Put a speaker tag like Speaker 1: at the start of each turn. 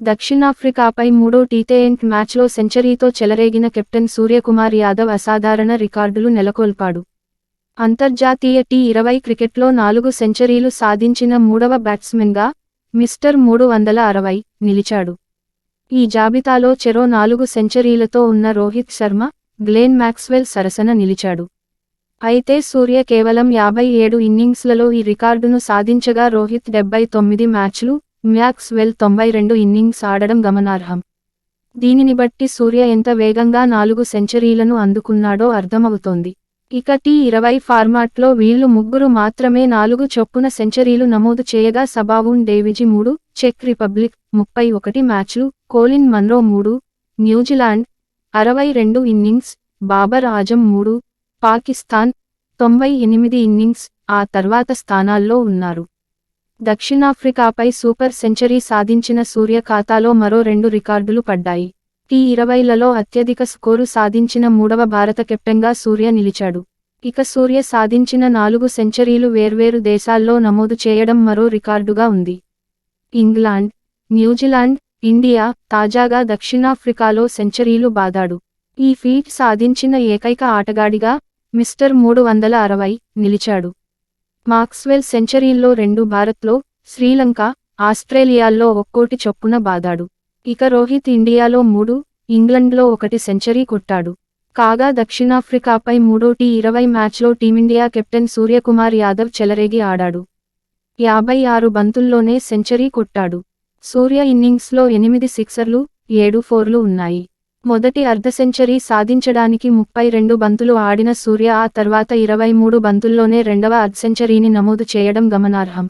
Speaker 1: దక్షిణాఫ్రికాపై మూడో టీటెంట్ మ్యాచ్లో సెంచరీతో చెలరేగిన కెప్టెన్ సూర్యకుమార్ యాదవ్ అసాధారణ రికార్డులు నెలకొల్పాడు. అంతర్జాతీయ టీ ఇరవై క్రికెట్లో నాలుగు సెంచరీలు సాధించిన మూడవ బ్యాట్స్మెన్గా మిస్టర్ మూడు వందల అరవై నిలిచాడు. ఈ జాబితాలో చెరో నాలుగు సెంచరీలతో ఉన్న రోహిత్ శర్మ గ్లేన్ మ్యాక్స్వెల్ సరసన నిలిచాడు. అయితే సూర్య కేవలం యాభై ఏడు ఇన్నింగ్స్లలో ఈ రికార్డును సాధించగా రోహిత్ డెబ్బై తొమ్మిది మ్యాచ్లు మ్యాక్స్వెల్ తొంభై రెండు ఇన్నింగ్స్ ఆడడం గమనార్హం. దీనిని బట్టి సూర్య ఎంత వేగంగా నాలుగు సెంచరీలను అందుకున్నాడో అర్థమవుతోంది. ఇక టీ ఇరవై ఫార్మాట్లో వీళ్ళు ముగ్గురు మాత్రమే నాలుగు చొప్పున సెంచరీలు నమోదు చేయగా సబావున్ డేవిజీ మూడు చెక్ రిపబ్లిక్ ముప్పై ఒకటి మ్యాచ్లు కోలిన్ మన్రో మూడు న్యూజిలాండ్ అరవై రెండు ఇన్నింగ్స్ బాబర్ ఆజం మూడు పాకిస్తాన్ తొంభై ఎనిమిది ఇన్నింగ్స్ ఆ తర్వాత స్థానాల్లో ఉన్నారు. దక్షిణాఫ్రికాపై సూపర్ సెంచరీ సాధించిన సూర్య ఖాతాలో మరో రెండు రికార్డులు పడ్డాయి. టీ ఇరవైలలో అత్యధిక స్కోరు సాధించిన మూడవ భారత కెప్టెన్గా సూర్య నిలిచాడు. ఇక సూర్య సాధించిన నాలుగు సెంచరీలు వేర్వేరు దేశాల్లో నమోదు చేయడం మరో రికార్డుగా ఉంది. ఇంగ్లాండ్ న్యూజిలాండ్ ఇండియా తాజాగా దక్షిణాఫ్రికాలో సెంచరీలు బాదాడు. ఈ ఫీట్ సాధించిన ఏకైక ఆటగాడిగా మిస్టర్ మూడు వందల అరవై నిలిచాడు. మాక్స్వెల్ సెంచరీల్లో రెండు భారత్లో శ్రీలంక ఆస్ట్రేలియాల్లో ఒక్కోటి చొప్పున బాదాడు. ఇక రోహిత్ ఇండియాలో మూడు ఇంగ్లండ్లో ఒకటి సెంచరీ కొట్టాడు. కాగా దక్షిణాఫ్రికాపై మూడో టీ ఇరవై మ్యాచ్లో టీమిండియా కెప్టెన్ సూర్యకుమార్ యాదవ్ చెలరేగి ఆడాడు. యాభై ఆరు బంతుల్లోనే సెంచరీ కొట్టాడు. సూర్య ఇన్నింగ్స్లో ఎనిమిది సిక్సర్లు ఏడు ఫోర్లు ఉన్నాయి. మొదటి అర్ధ సెంచరీ సాధించడానికి ముప్పై రెండు బంతులు ఆడిన సూర్య ఆ తర్వాత ఇరవై మూడు బంతుల్లోనే రెండవ అర్ధ సెంచరీని నమోదు చేయడం గమనార్హం.